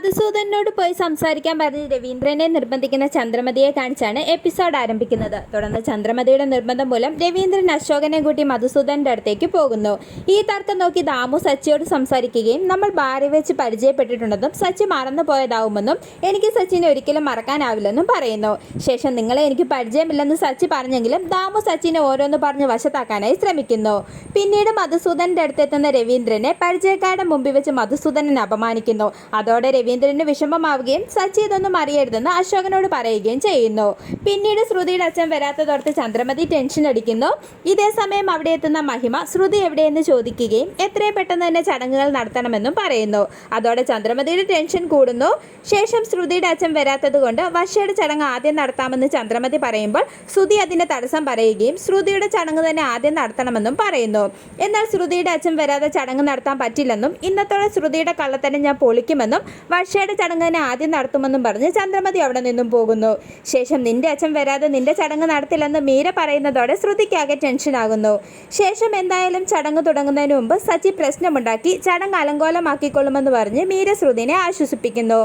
മധുസൂദനോട് പോയി സംസാരിക്കാൻ പറഞ്ഞ് രവീന്ദ്രനെ നിർബന്ധിക്കുന്ന ചന്ദ്രമതിയെ കാണിച്ചാണ് എപ്പിസോഡ് ആരംഭിക്കുന്നത്. തുടർന്ന് ചന്ദ്രമതിയുടെ നിർബന്ധം മൂലം രവീന്ദ്രൻ അശോകനെ കൂട്ടി മധുസൂദന്റെ അടുത്തേക്ക് പോകുന്നു. ഈ തർക്കം നോക്കി ദാമു സച്ചിയോട് സംസാരിക്കുകയും നമ്മൾ ഭാര്യ വെച്ച് പരിചയപ്പെട്ടിട്ടുണ്ടെന്നും സച്ചി മറന്നു പോയതാവുമെന്നും എനിക്ക് സച്ചിനെ ഒരിക്കലും മറക്കാനാവില്ലെന്നും പറയുന്നു. ശേഷം നിങ്ങളെ എനിക്ക് പരിചയമില്ലെന്ന് സച്ചി പറഞ്ഞെങ്കിലും ദാമു സച്ചിനെ ഓരോന്ന് പറഞ്ഞ് വശത്താക്കാനായി ശ്രമിക്കുന്നു. പിന്നീട് മധുസൂദന്റെ അടുത്തെത്തുന്ന രവീന്ദ്രനെ പരിചയക്കാരുടെ മുമ്പിൽ വെച്ച് മധുസൂദനെ അപമാനിക്കുന്നു. അതോടെ രവീന്ദ്രന് വിഷമമാവുകയും സച്ചി ഇതൊന്നും അറിയരുതെന്ന് അശോകനോട് പറയുകയും ചെയ്യുന്നു. പിന്നീട് ശ്രുതിയുടെ അച്ഛൻ വരാത്തതോർത്ത് ചന്ദ്രമതി ടെൻഷൻ അടിക്കുന്നു. ഇതേ സമയം അവിടെ എത്തുന്ന മഹിമ ശ്രുതി എവിടെയെന്ന് ചോദിക്കുകയും എത്രയും പെട്ടെന്ന് തന്നെ ചടങ്ങുകൾ നടത്തണമെന്നും പറയുന്നു. അതോടെ ചന്ദ്രമതിയുടെ ടെൻഷൻ കൂടുന്നു. ശേഷം ശ്രുതിയുടെ അച്ഛൻ വരാത്തത് കൊണ്ട് വർഷയുടെ ചടങ്ങ് ആദ്യം നടത്താമെന്ന് ചന്ദ്രമതി പറയുമ്പോൾ ശ്രുതി അതിന്റെ തടസ്സം പറയുകയും ശ്രുതിയുടെ ചടങ്ങ് തന്നെ ആദ്യം നടത്തണമെന്നും പറയുന്നു. എന്നാൽ ശ്രുതിയുടെ അച്ഛൻ വരാതെ ചടങ്ങ് നടത്താൻ പറ്റില്ലെന്നും ഇന്നത്തോടെ ശ്രുതിയുടെ കള്ളത്തന്നെ ഞാൻ പൊളിക്കുമെന്നും വർഷയുടെ ചടങ്ങ് തന്നെ ആദ്യം നടത്തുമെന്നും പറഞ്ഞ് ചന്ദ്രമതി അവിടെ നിന്നും പോകുന്നു. ശേഷം നിന്റെ അച്ഛൻ വരാതെ നിന്റെ ചടങ്ങ് നടത്തില്ലെന്ന് മീര പറയുന്നതോടെ ശ്രുതിക്കാകെ ടെൻഷനാകുന്നു ശേഷം എന്തായാലും ചടങ്ങ് തുടങ്ങുന്നതിന് മുമ്പ് സച്ചി പ്രശ്നമുണ്ടാക്കി ചടങ്ങ് അലങ്കോലമാക്കിക്കൊള്ളുമെന്ന് പറഞ്ഞ് മീര ശ്രുതിനെ ആശ്വസിപ്പിക്കുന്നു.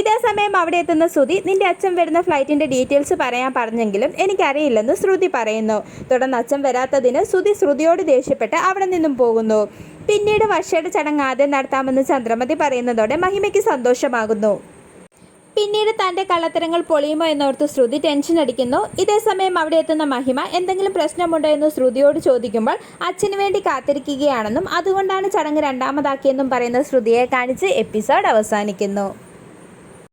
ഇതേ സമയം അവിടെ എത്തുന്ന ശ്രുതി നിന്റെ അച്ഛൻ വരുന്ന ഫ്ലൈറ്റിന്റെ ഡീറ്റെയിൽസ് പറയാൻ പറഞ്ഞെങ്കിലും എനിക്കറിയില്ലെന്ന് ശ്രുതി പറയുന്നു. തുടർന്ന് അച്ഛൻ വരാത്തതിന് ശ്രുതി ശ്രുതിയോട് ദേഷ്യപ്പെട്ട് അവിടെ നിന്നും പോകുന്നു. പിന്നീട് വർഷയുടെ ചടങ്ങ് ആദ്യം നടത്താമെന്ന് ചന്ദ്രമതി പറയുന്നതോടെ മഹിമയ്ക്ക് സന്തോഷമാകുന്നു. പിന്നീട് തന്റെ കള്ളത്തരങ്ങൾ പൊളിയുമോ എന്നോർത്ത് ശ്രുതി ടെൻഷൻ അടിക്കുന്നു. ഇതേസമയം അവിടെ എത്തുന്ന മഹിമ എന്തെങ്കിലും പ്രശ്നമുണ്ടോ എന്ന് ശ്രുതിയോട് ചോദിക്കുമ്പോൾ അച്ഛന് വേണ്ടി കാത്തിരിക്കുകയാണെന്നും അതുകൊണ്ടാണ് ചടങ്ങ് രണ്ടാമതാക്കിയെന്നും പറയുന്ന ശ്രുതിയെ കാണിച്ച് എപ്പിസോഡ് അവസാനിക്കുന്നു.